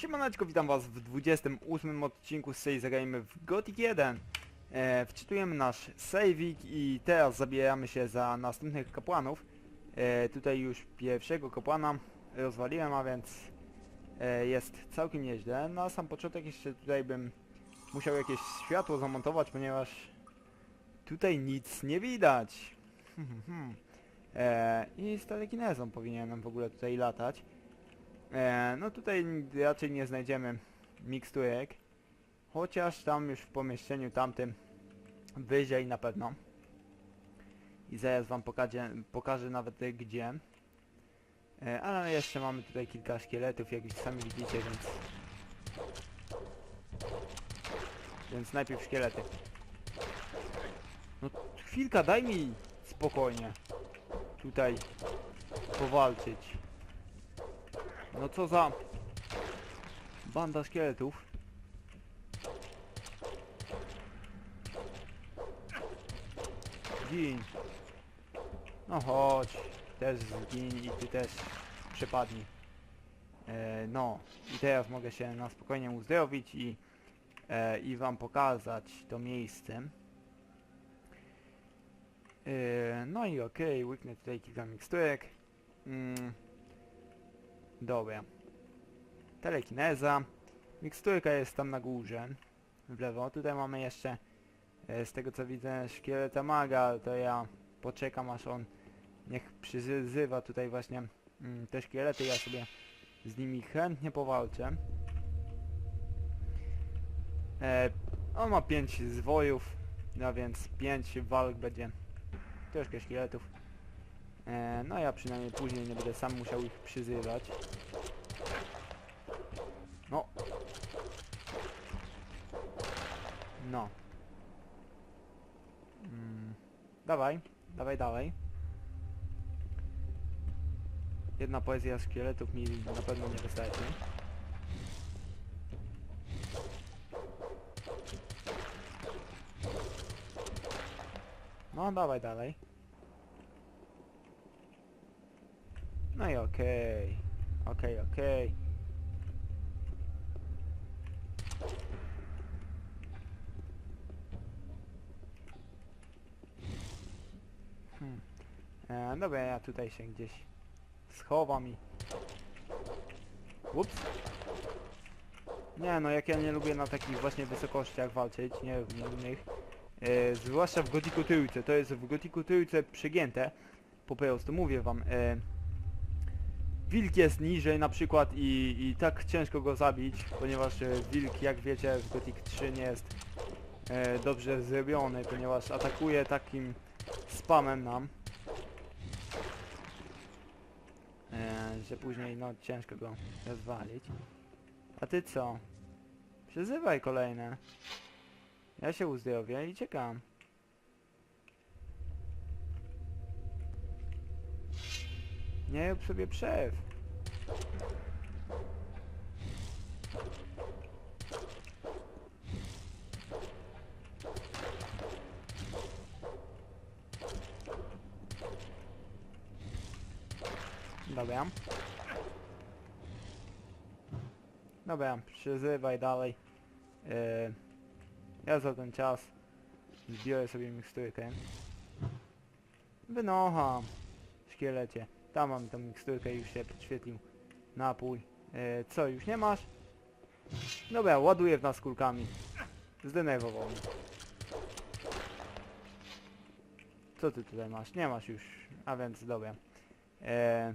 Siemaneczko, witam was w 28 odcinku z serii Game w Gothic 1. E, wczytujemy nasz saveik i teraz zabieramy się za następnych kapłanów. E, tutaj już pierwszego kapłana rozwaliłem, a więc e, jest całkiem nieźle. Na sam początek jeszcze tutaj bym musiał jakieś światło zamontować, ponieważ tutaj nic nie widać. e, I z telekinezą powinienem w ogóle tutaj latać. E, no tutaj raczej nie znajdziemy miksturek, chociaż tam już w pomieszczeniu tamtym wyżej na pewno. I zaraz wam pokażę, pokażę nawet gdzie. E, ale jeszcze mamy tutaj kilka szkieletów, jak już sami widzicie, więc... Więc najpierw szkielety. No chwilka, daj mi spokojnie tutaj powalczyć. No co za banda szkieletów. Gin. No chodź, też zgin i ty też przepadnij. E, no i teraz mogę się na spokojnie uzdrowić i, e, i wam pokazać to miejsce. E, no i okej, łyknę tutaj kilka miksturek. Mm. Dobra. Telekineza. Miksturka jest tam na górze. W lewo. Tutaj mamy jeszcze e, z tego co widzę szkieleta maga, ale to ja poczekam aż on niech przyzywa tutaj właśnie mm, te szkielety. Ja sobie z nimi chętnie powalczę. E, on ma 5 zwojów, no więc 5 walk będzie troszkę szkieletów. E, no ja przynajmniej później nie będę sam musiał ich przyzywać. No. No. Mm, dawaj, dawaj, dawaj. Jedna poezja szkieletów mi na pewno nie wystarczy. No, dawaj dalej. No i okej. Okej, okej. Hmm. E, dobra, ja tutaj się gdzieś schowam i... Ups. Nie no, jak ja nie lubię na takich właśnie wysokościach walczyć, nie w innych. E, zwłaszcza w gotiku tyłce, to jest w gotiku tyłce przegięte. Po prostu mówię wam. E, wilk jest niżej na przykład i, i tak ciężko go zabić, ponieważ e, wilk jak wiecie w Gothic 3 nie jest e, dobrze zrobiony, ponieważ atakuje takim spamem nam. E, że później no ciężko go rozwalić. A ty co? Przyzywaj kolejne. Ja się uzdrowię i czekam. Nie rób sobie przerw. Dobra. Dobra, przyzywaj dalej. Yy, ja za ten czas zbiorę sobie miksturkę. Wynocha, szkielecie. Tam mam tą miksturkę, już się podświetlił napój. E, co, już nie masz? Dobra, ładuję w nas kulkami. Zdenerwował. Co ty tutaj masz? Nie masz już. A więc dobra. E,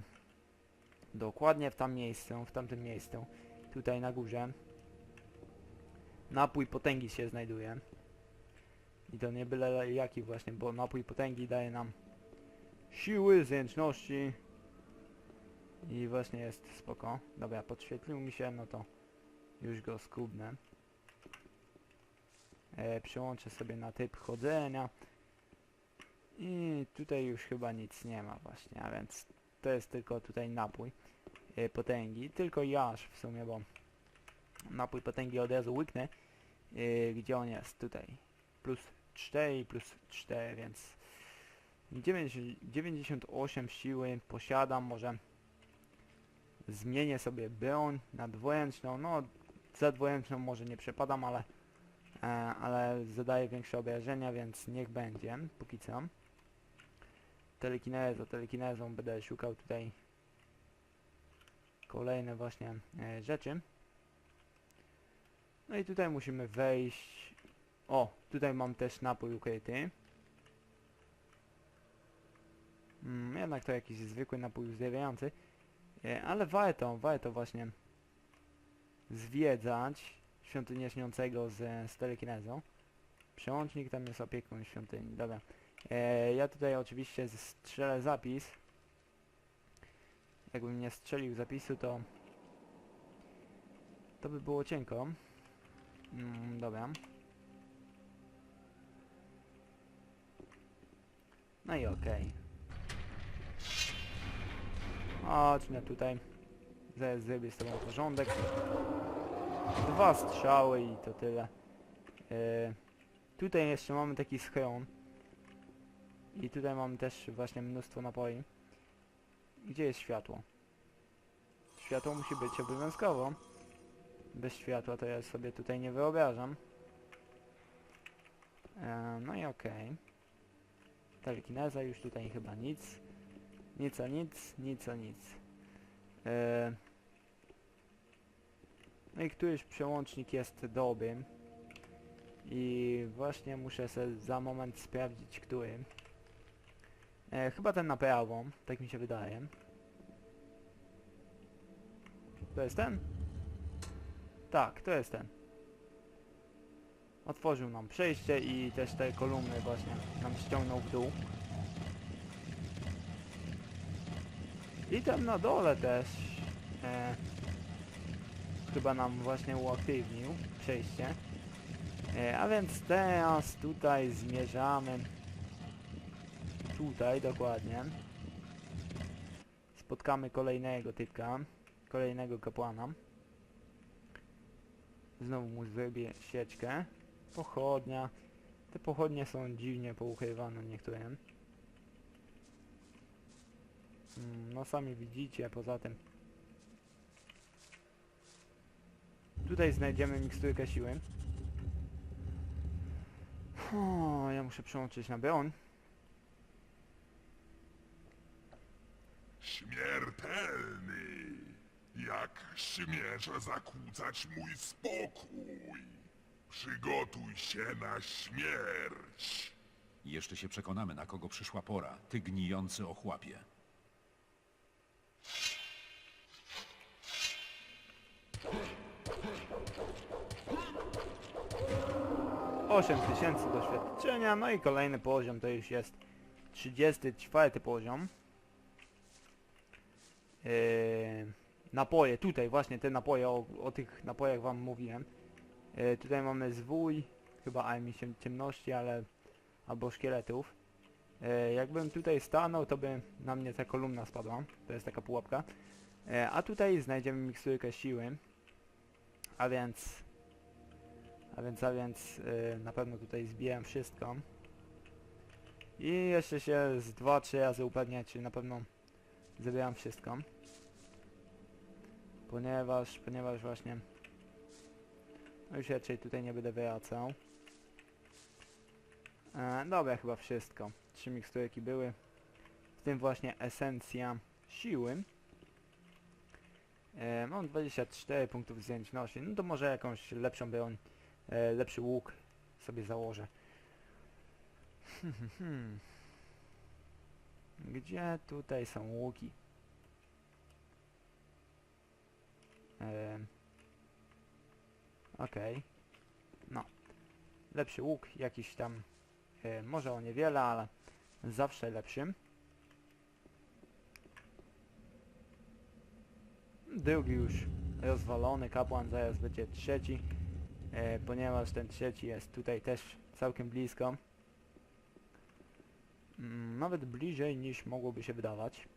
dokładnie w tam miejscu, w tamtym miejscu. Tutaj na górze. Napój potęgi się znajduje. I to nie byle jaki właśnie, bo napój potęgi daje nam siły, zręczności i właśnie jest spoko. Dobra, podświetlił mi się, no to już go skubnę. E, przyłączę sobie na typ chodzenia. I tutaj już chyba nic nie ma właśnie, a więc to jest tylko tutaj napój e, potęgi. Tylko jaż w sumie, bo napój potęgi od razu łyknę. E, gdzie on jest? Tutaj. Plus 4 plus 4, więc 9, 98 siły posiadam, może zmienię sobie broń na dwuręczną, no za dwuręczną może nie przepadam, ale, e, ale zadaje większe obrażenia, więc niech będzie, póki co. Telekinezo, telekinezą będę szukał tutaj kolejne właśnie e, rzeczy. No i tutaj musimy wejść. O, tutaj mam też napój ukryty. Mm, jednak to jakiś zwykły napój zjawiający. E, ale warto, warto właśnie zwiedzać świątynię śniącego z, z telekinezą. Przełącznik tam jest opiekun świątyni, dobra. E, ja tutaj oczywiście strzelę zapis. Jakbym nie strzelił zapisu, to to by było cienko. Mm, dobra. No i okej. Chodźmy tutaj. Zaraz zrobię z tobą porządek. Dwa strzały i to tyle. E, tutaj jeszcze mamy taki schron. I tutaj mamy też właśnie mnóstwo napoi. Gdzie jest światło? Światło musi być obowiązkowo. Bez światła to ja sobie tutaj nie wyobrażam. E, no i okej. Telekineza już tutaj chyba nic. Nic a nic, nic a nic. E, no i któryś przełącznik jest dobry. I właśnie muszę sobie za moment sprawdzić, który. E, chyba ten na prawo, tak mi się wydaje. To jest ten? Tak, to jest ten. Otworzył nam przejście i też te kolumny właśnie nam ściągnął w dół. I tam na dole też e, chyba nam właśnie uaktywnił przejście. E, a więc teraz tutaj zmierzamy. Tutaj dokładnie. Spotkamy kolejnego typka, kolejnego kapłana. Znowu mu zrobię sieczkę. Pochodnia. Te pochodnie są dziwnie poukrywane niektóre. Mm, no sami widzicie, poza tym. Tutaj znajdziemy miksturkę siły. O, ja muszę przełączyć na broń. Śmiertelny! Jak śmiesz zakłócać mój spokój? Przygotuj się na śmierć! Jeszcze się przekonamy, na kogo przyszła pora, ty gnijący ochłapie. Osiem tysięcy doświadczenia, no i kolejny poziom to już jest 34 poziom. Yy, napoje, tutaj właśnie te napoje, o, o tych napojach wam mówiłem. Yy, tutaj mamy zwój, chyba armii Ciem- ciemności, ale... albo szkieletów. Yy, jakbym tutaj stanął, to by na mnie ta kolumna spadła, to jest taka pułapka. Yy, a tutaj znajdziemy miksturkę siły. A więc... A więc, a więc yy, na pewno tutaj zbijam wszystko. I jeszcze się z 2-3 razy upewniać, czy na pewno zabieram wszystko. Ponieważ, ponieważ właśnie... No już raczej tutaj nie będę wracał. E, dobra, chyba wszystko. Trzy miksturki były. W tym właśnie esencja siły. E, mam 24 punktów zręczności. No to może jakąś lepszą broń, e, lepszy łuk sobie założę. Hmm. Gdzie tutaj są łuki? Em, Okej. No. Lepszy łuk, jakiś tam. E, może o niewiele, ale zawsze lepszy. Drugi już rozwalony, kapłan zaraz będzie trzeci. E, ponieważ ten trzeci jest tutaj też całkiem blisko. Mm, nawet bliżej niż mogłoby się wydawać.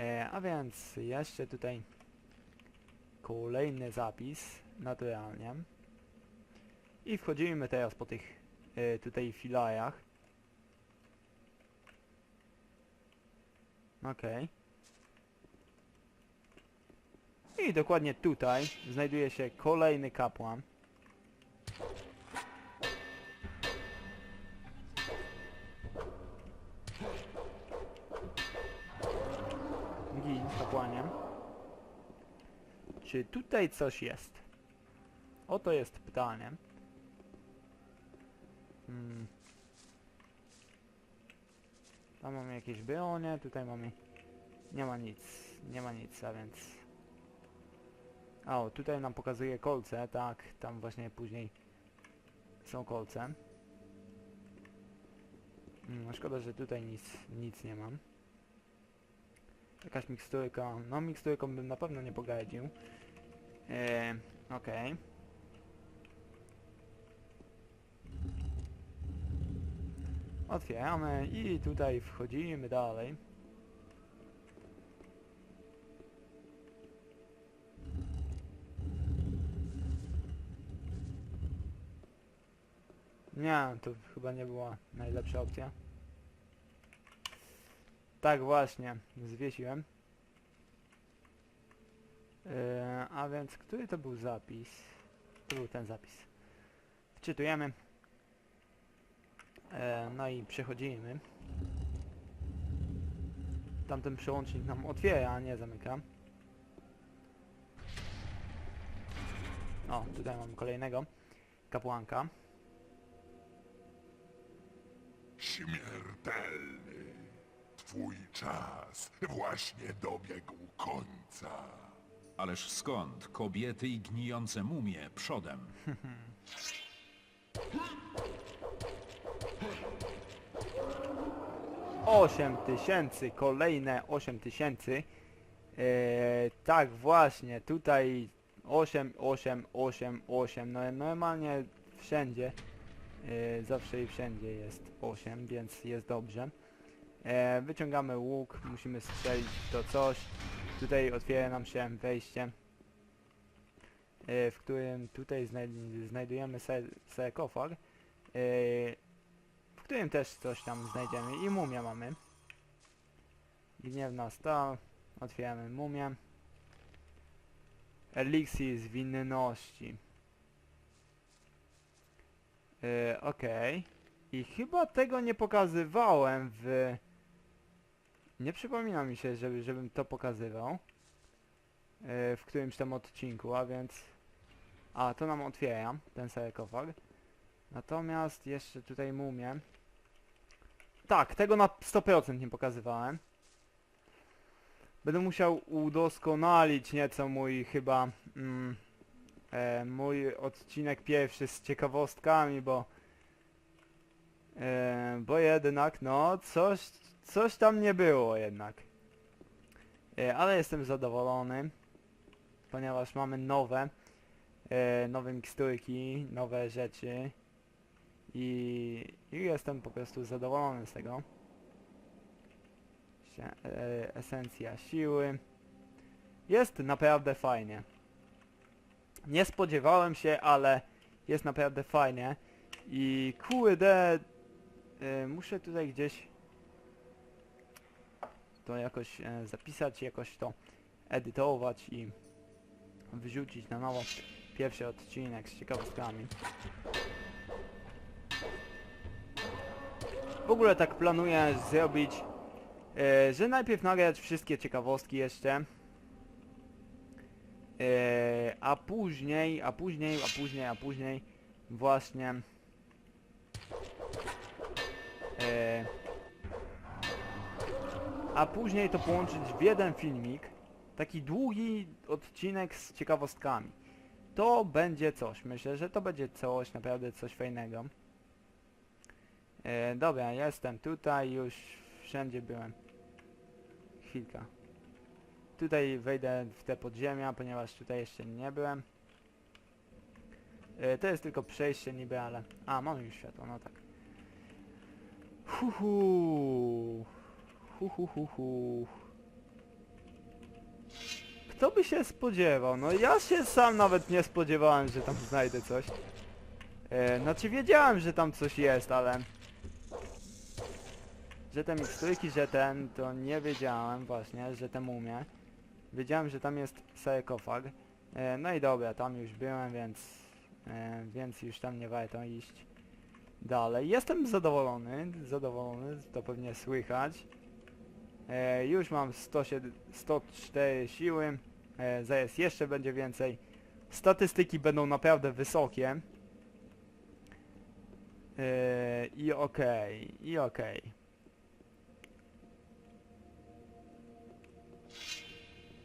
E, a więc jeszcze tutaj kolejny zapis, naturalnie. I wchodzimy teraz po tych e, tutaj filarach. Okej. I dokładnie tutaj znajduje się kolejny kapłan. Gin, kapłanie. Czy tutaj coś jest? Oto jest pytanie. Hmm. Tam mamy jakieś bronie, tutaj mamy... Nie ma nic, nie ma nic, a więc... O, tutaj nam pokazuje kolce, tak, tam właśnie później są kolce. Mm, No szkoda, że tutaj nic, nic nie mam. Jakaś miksturka, no miksturką bym na pewno nie pogardził. Eee, okej. Otwieramy i tutaj wchodzimy dalej. Nie, to chyba nie była najlepsza opcja. Tak właśnie, zwiesiłem. Yy, a więc, który to był zapis? To był ten zapis. Wczytujemy. E, no i przechodzimy. Tamten przełącznik nam otwiera, a nie zamyka. O, tutaj mam kolejnego kapłanka. Śmiertelny. Twój czas właśnie dobiegł końca. Ależ skąd? Kobiety i gnijące mumie przodem. Osiem tysięcy, kolejne 8 tysięcy. Eee, tak właśnie, tutaj 8, 8, 8, 8, no normalnie wszędzie, e, zawsze i wszędzie jest 8, więc jest dobrze. E, wyciągamy łuk, musimy strzelić to coś. Tutaj otwiera nam się wejście, e, w którym tutaj znaj znajdujemy sarkofag. E, którym też coś tam znajdziemy i mumię mamy. Gniewna stal, otwieramy mumię. Eliksir zwinności. Yy, Okej. I chyba tego nie pokazywałem w... Nie przypomina mi się, żeby, żebym to pokazywał. Yy, w którymś tam odcinku, a więc... A, to nam otwiera ten sarkofag. Natomiast jeszcze tutaj mumię. Tak, tego na 100% nie pokazywałem. Będę musiał udoskonalić nieco mój chyba mm, e, mój odcinek pierwszy z ciekawostkami, bo e, bo jednak no coś coś tam nie było jednak. E, ale jestem zadowolony, ponieważ mamy nowe e, nowe miksturki, nowe rzeczy i, i jestem po prostu zadowolony z tego. E, Esencja siły. Jest naprawdę fajnie. Nie spodziewałem się, ale jest naprawdę fajnie. I kurde, e, muszę tutaj gdzieś to jakoś e, zapisać, jakoś to edytować i wrzucić na nowo pierwszy odcinek z ciekawostkami. W ogóle tak planuję zrobić, e, że najpierw nagrać wszystkie ciekawostki jeszcze, e, a później, a później, a później, a później właśnie e, a później to połączyć w jeden filmik, taki długi odcinek z ciekawostkami. To będzie coś, myślę, że to będzie coś, naprawdę coś fajnego. E, dobra, jestem tutaj, już wszędzie byłem. Chwilka. Tutaj wejdę w te podziemia, ponieważ tutaj jeszcze nie byłem. E, to jest tylko przejście niby, ale... A, mamy już światło, no tak. Hu hu. Hu hu hu hu. Kto by się spodziewał? No ja się sam nawet nie spodziewałem, że tam znajdę coś. E, znaczy wiedziałem, że tam coś jest, ale... Że te miksturki, że ten, to nie wiedziałem właśnie, że te mumie. Wiedziałem, że tam jest sarkofag. E, no i dobra, tam już byłem, więc, e, więc już tam nie warto iść dalej. Jestem zadowolony, zadowolony, to pewnie słychać. E, już mam 107, 104 siły, e, zaraz jeszcze będzie więcej. Statystyki będą naprawdę wysokie. E, I okej, i okej.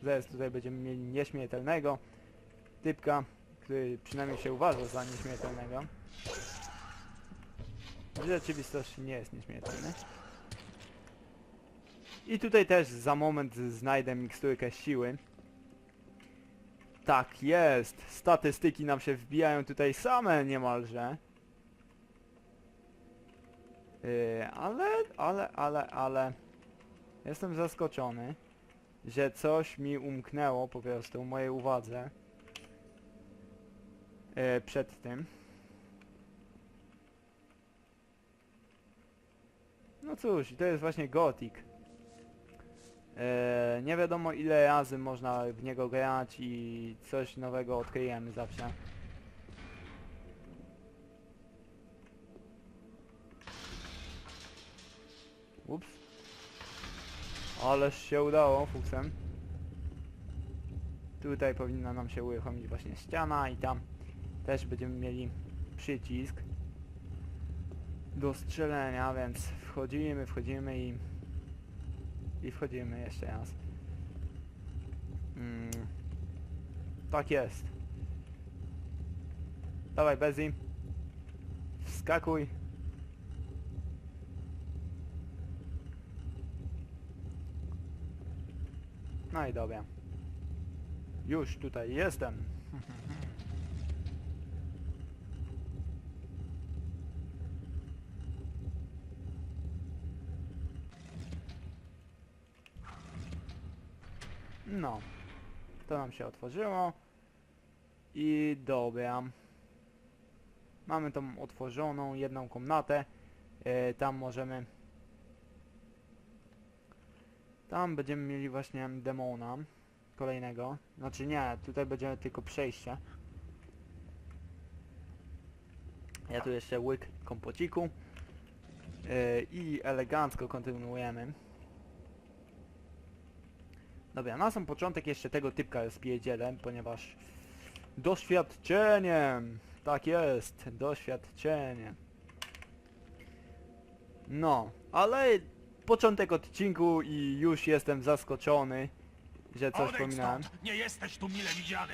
Zaraz tutaj będziemy mieli nieśmiertelnego typka, który przynajmniej się uważa za nieśmiertelnego. W rzeczywistości nie jest nieśmiertelny. I tutaj też za moment znajdę miksturkę siły. Tak jest, statystyki nam się wbijają tutaj same niemalże. Yy, ale, ale, ale, ale... Jestem zaskoczony, że coś mi umknęło po prostu mojej uwadze. Yy, przed tym. No cóż, to jest właśnie Gothic. Eee, nie wiadomo ile razy można w niego grać i coś nowego odkryjemy zawsze. Ups. Ależ się udało fuksem. Tutaj powinna nam się uruchomić właśnie ściana i tam też będziemy mieli przycisk do strzelenia, więc wchodzimy, wchodzimy i i wchodzimy jeszcze raz. Mm. Tak jest. Dawaj Bezi. Wskakuj. No i dobra. Już tutaj jestem. No. To nam się otworzyło. I dobra. Mamy tą otworzoną jedną komnatę. E, tam możemy... Tam będziemy mieli właśnie demona. Kolejnego. Znaczy nie, tutaj będzie tylko przejście. Ja tu jeszcze łyk kompociku. E, I elegancko kontynuujemy. Dobra, na sam początek jeszcze tego typka spierdzielę, ponieważ doświadczeniem, tak jest, doświadczenie. No, ale początek odcinku i już jestem zaskoczony, że coś Odejdź pominąłem. stąd! Nie jesteś tu mile widziany!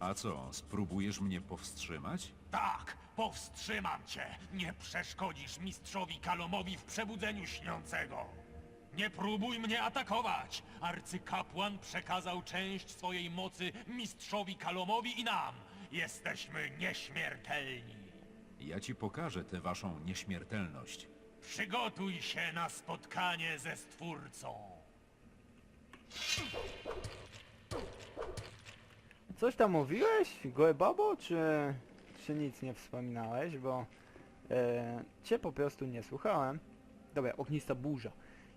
A co, spróbujesz mnie powstrzymać? Tak, powstrzymam cię! Nie przeszkodzisz mistrzowi Kalomowi w przebudzeniu śniącego! Nie próbuj mnie atakować! Arcykapłan przekazał część swojej mocy mistrzowi Kalomowi i nam! Jesteśmy nieśmiertelni! Ja ci pokażę tę waszą nieśmiertelność. Przygotuj się na spotkanie ze Stwórcą! Coś tam mówiłeś, gołe babo, czy, czy nic nie wspominałeś, bo e, cię po prostu nie słuchałem. Dobra, ognista burza.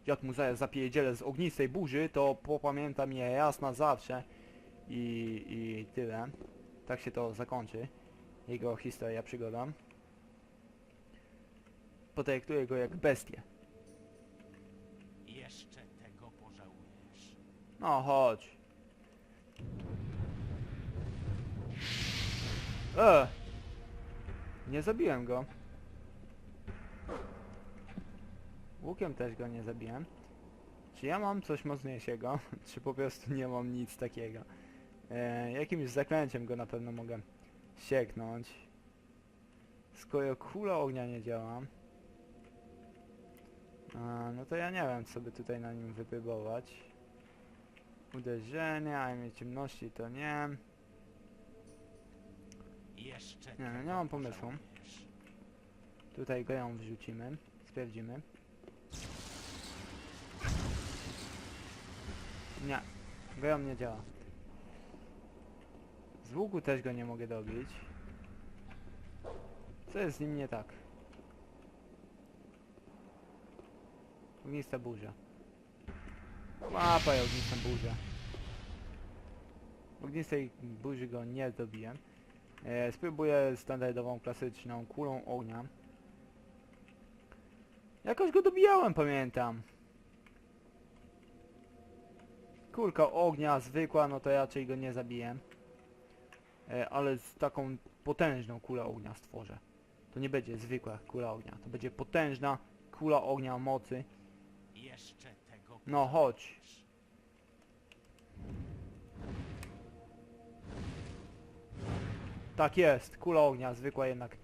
Jak mu zaraz zapierdzielę z ognistej burzy, to popamiętam je raz na zawsze i, i tyle. Tak się to zakończy. Jego historia, przygoda. Potraktuję go jak bestię. Jeszcze tego pożałujesz. No chodź. E! Nie zabiłem go. Łukiem też go nie zabiłem. Czy ja mam coś mocniejszego? Czy po prostu nie mam nic takiego? E, jakimś zaklęciem go na pewno mogę sieknąć. Skoro kula ognia nie działa, a, no to ja nie wiem co by tutaj na nim wypróbować. Uderzenie, a imię ciemności to nie. Jeszcze Nie, tego nie mam pomysłu. Tutaj go ją wrzucimy. Sprawdzimy. Nie. Geom nie działa. Z łuku też go nie mogę dobić. Co jest z nim nie tak? Ognista burza. Łapaj ognistą burzę. Ognistej burzy go nie zdobiłem. E, spróbuję standardową, klasyczną kulą ognia. Jakoś go dobijałem, pamiętam. Kulka ognia zwykła, no to raczej go nie zabiję. E, ale z taką potężną kulą ognia stworzę. To nie będzie zwykła kula ognia, to będzie potężna kula ognia mocy. Jeszcze tego No chodź. Tak jest, kula ognia, zwykła jednak.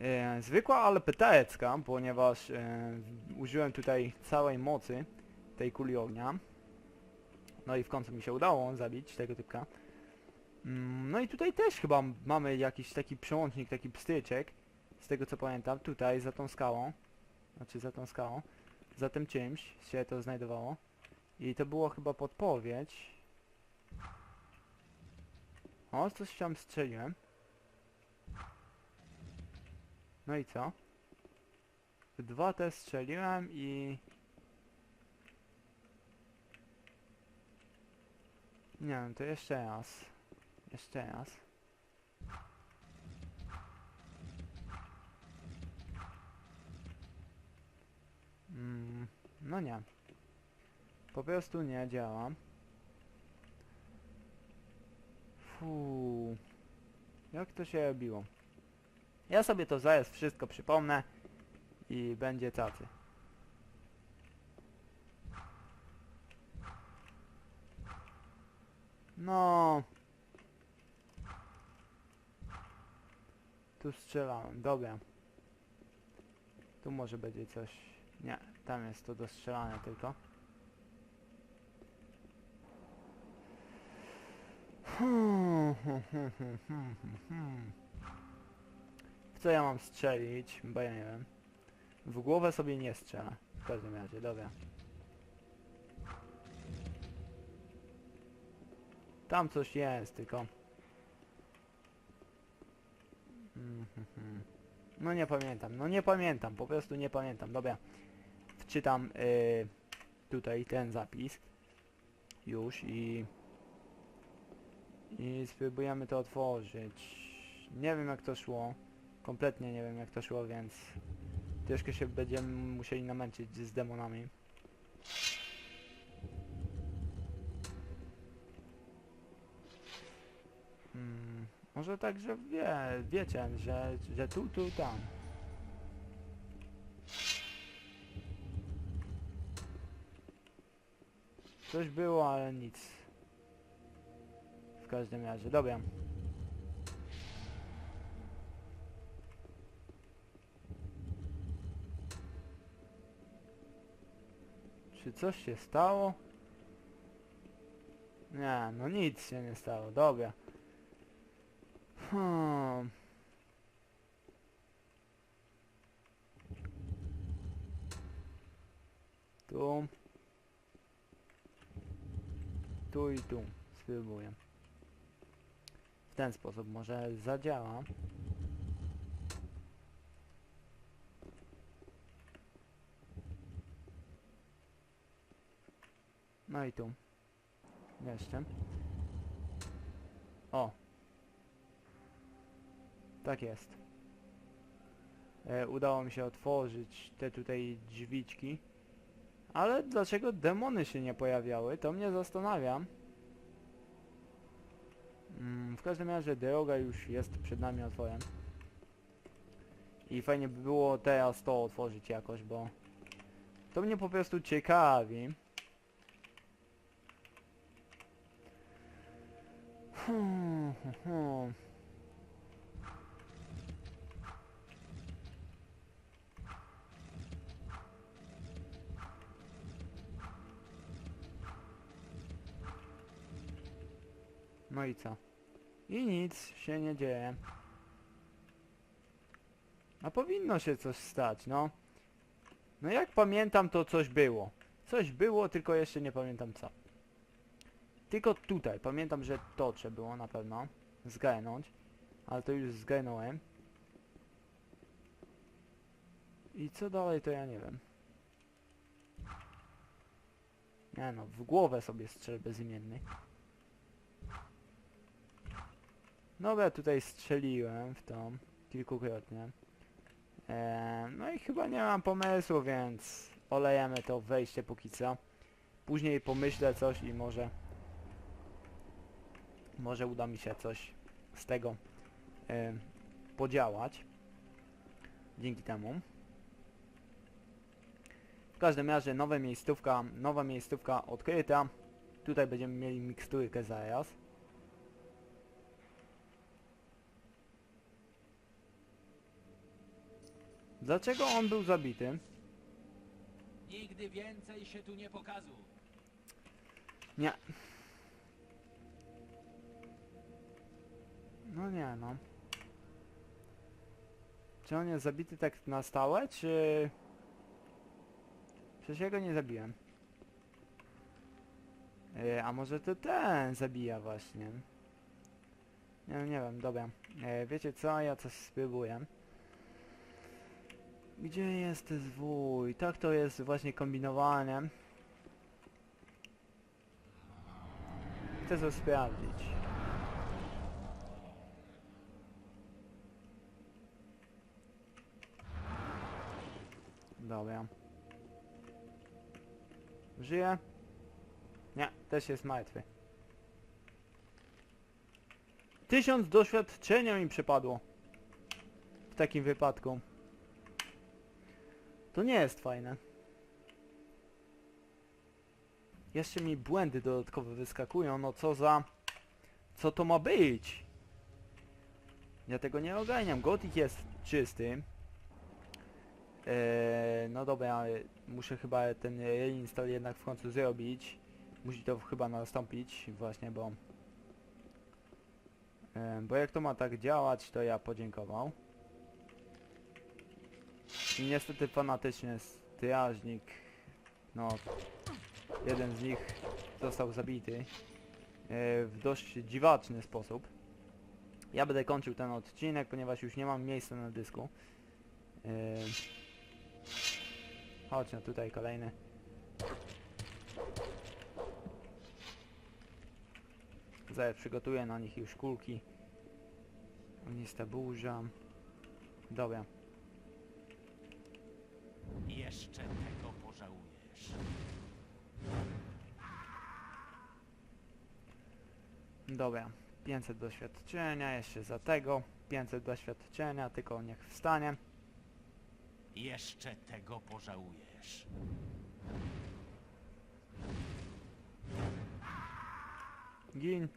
E, zwykła, ale pytaecka, ponieważ e, użyłem tutaj całej mocy tej kuli ognia. No i w końcu mi się udało zabić tego typka. Mm, no i tutaj też chyba mamy jakiś taki przełącznik, taki pstyczek. Z tego co pamiętam, tutaj za tą skałą. Znaczy za tą skałą za tym czymś się to znajdowało. I to było chyba podpowiedź. O, coś tam strzeliłem. No i co? Dwa te strzeliłem i... Nie wiem, to jeszcze raz. Jeszcze raz. Mm, no nie. Po prostu nie działa. Fuu. Jak to się robiło? Ja sobie to zaraz wszystko przypomnę i będzie tacy. No. Tu strzelałem, dobra. Tu może będzie coś. Nie, tam jest to do strzelania tylko. W co ja mam strzelić? Bo ja nie wiem. W głowę sobie nie strzelę. W każdym razie, dobra. Tam coś jest, tylko... No nie pamiętam, no nie pamiętam, po prostu nie pamiętam. Dobra, wczytam y, tutaj ten zapis już i i spróbujemy to otworzyć. Nie wiem jak to szło, kompletnie nie wiem jak to szło, więc troszkę się będziemy musieli namęczyć z demonami. Mm, może tak, że wie, wiecie, że, że tu, tu, tam. Coś było, ale nic. W każdym razie, dobra. Czy coś się stało? Nie, no nic się nie stało, dobra. Hmm. Tu. Tu i tu. Spróbuję. W ten sposób może zadziała. No i tu. Jeszcze. O. Tak jest. E, udało mi się otworzyć te tutaj drzwiczki. Ale dlaczego demony się nie pojawiały? To mnie zastanawia. Mm, w każdym razie droga już jest przed nami otworem. I fajnie by było teraz to otworzyć jakoś, bo to mnie po prostu ciekawi. Hmm, hmm, No i co? I nic się nie dzieje. A powinno się coś stać, no. No jak pamiętam to coś było. Coś było, tylko jeszcze nie pamiętam co. Tylko tutaj, pamiętam, że to trzeba było na pewno zgarnąć. Ale to już zgarnąłem. I co dalej to ja nie wiem. Nie no, w głowę sobie strzel bezimienny. Dobra, tutaj strzeliłem w tą kilkukrotnie. Eee, no i chyba nie mam pomysłu, więc olejemy to wejście póki co. Później pomyślę coś i może... Może uda mi się coś z tego em, podziałać. Dzięki temu. W każdym razie nowa miejscówka, nowa miejscówka odkryta. Tutaj będziemy mieli miksturkę zaraz. Dlaczego on był zabity? Nigdy więcej się tu nie pokazuj. Nie. No nie no. Czy on jest zabity tak na stałe, czy... Przecież ja go nie zabiłem. E, a może to ten zabija właśnie. Nie, no nie wiem, dobra. E, wiecie co, ja coś spróbuję. Gdzie jest zwój? Tak to jest właśnie kombinowane. Chcę to sprawdzić. Dobra. Żyje? Nie, też jest martwy. Tysiąc doświadczenia mi przypadło. W takim wypadku. To nie jest fajne. Jeszcze mi błędy dodatkowe wyskakują, no co za... Co to ma być? Ja tego nie ogarniam. Gothic jest czysty. Eee, no dobra, muszę chyba ten reinstall jednak w końcu zrobić. Musi to chyba nastąpić właśnie, bo... Eee, bo jak to ma tak działać, to ja podziękował. Niestety fanatyczny strażnik, no jeden z nich został zabity e, w dość dziwaczny sposób. Ja będę kończył ten odcinek, ponieważ już nie mam miejsca na dysku. E, Chodź no tutaj kolejny. Zaraz przygotuję na nich już kulki. Ognista burza. Dobra. Dobra, 500 doświadczenia, jeszcze za tego 500 doświadczenia, tylko niech wstanie. Jeszcze tego pożałujesz. Gin.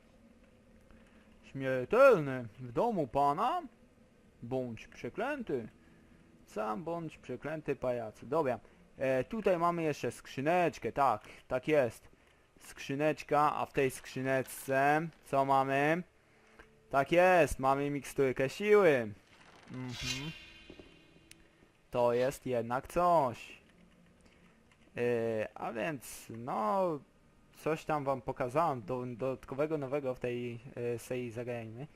Śmiertelny w domu pana? Bądź przeklęty. Sam bądź przeklęty pajacu. Dobra, e, tutaj mamy jeszcze skrzyneczkę, tak, tak jest. Skrzyneczka, a w tej skrzyneczce co mamy? Tak jest, mamy miksturkę siły. Mhm. To jest jednak coś. E, a więc, no, coś tam wam pokazałem do, dodatkowego nowego w tej e, serii zagrajmy.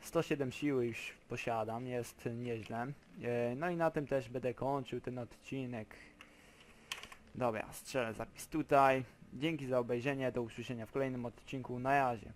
107 siły już posiadam, jest nieźle. E, no i na tym też będę kończył ten odcinek. Dobra, strzelę zapis tutaj. Dzięki za obejrzenie, do usłyszenia w kolejnym odcinku, na razie.